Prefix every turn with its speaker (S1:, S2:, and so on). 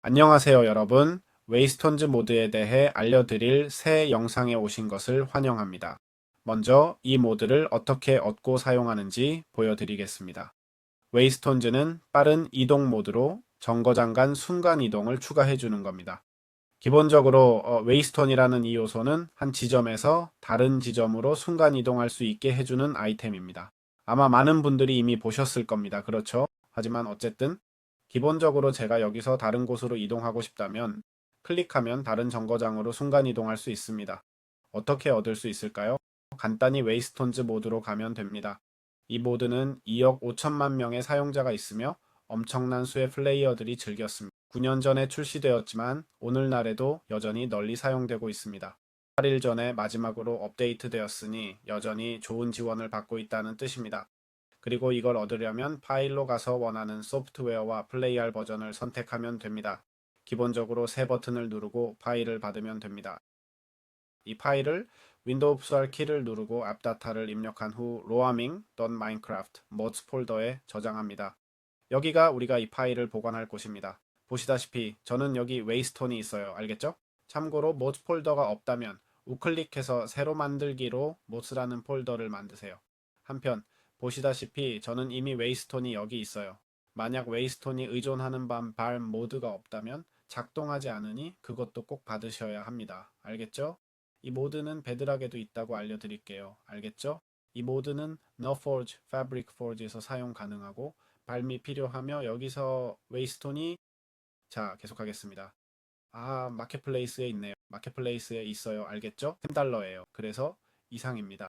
S1: 안녕하세요 여러분. 웨이스톤즈 모드에 대해 알려드릴 새 영상에 오신 것을 환영합니다. 먼저 이 모드를 어떻게 얻고 사용하는지 보여드리겠습니다. 웨이스톤즈는 빠른 이동 모드로 정거장 간 순간 이동을 추가해 주는 겁니다. 기본적으로 어, 웨이스톤이라는 이 요소는 한 지점에서 다른 지점으로 순간 이동할 수 있게 해주는 아이템입니다. 아마 많은 분들이 이미 보셨을 겁니다. 그렇죠? 하지만 어쨌든 기본적으로 제가 여기서 다른 곳으로 이동하고 싶다면 클릭하면 다른 정거장으로 순간 이동할 수 있습니다. 어떻게 얻을 수 있을까요? 간단히 웨이스톤즈 모드로 가면 됩니다. 이 모드는 2억 5천만 명의 사용자가 있으며 엄청난 수의 플레이어들이 즐겼습니다. 9년 전에 출시되었지만 오늘날에도 여전히 널리 사용되고 있습니다. 8일 전에 마지막으로 업데이트되었으니 여전히 좋은 지원을 받고 있다는 뜻입니다. 그리고 이걸 얻으려면 파일로 가서 원하는 소프트웨어와 플레이할 버전을 선택하면 됩니다. 기본적으로 새 버튼을 누르고 파일을 받으면 됩니다. 이 파일을 윈도우 흡수할 키를 누르고 앞다타를 입력한 후 roaming.minecraft mods 폴더에 저장합니다. 여기가 우리가 이 파일을 보관할 곳입니다. 보시다시피 저는 여기 웨이스톤이 있어요. 알겠죠? 참고로 mods 폴더가 없다면 우클릭해서 새로 만들기로 mods라는 폴더를 만드세요. 한편 보시다시피 저는 이미 웨이스톤이 여기 있어요. 만약 웨이스톤이 의존하는 반발 모드가 없다면 작동하지 않으니 그것도 꼭 받으셔야 합니다. 알겠죠? 이 모드는 베드락에도 있다고 알려드릴게요. 알겠죠? 이 모드는 너포즈, Fabric Forge에서 사용 가능하고 발미 필요하며 여기서 웨이스톤이 자 계속하겠습니다. 아 마켓플레이스에 있네요. 마켓플레이스에 있어요. 알겠죠? 10달러예요. 그래서 이상입니다.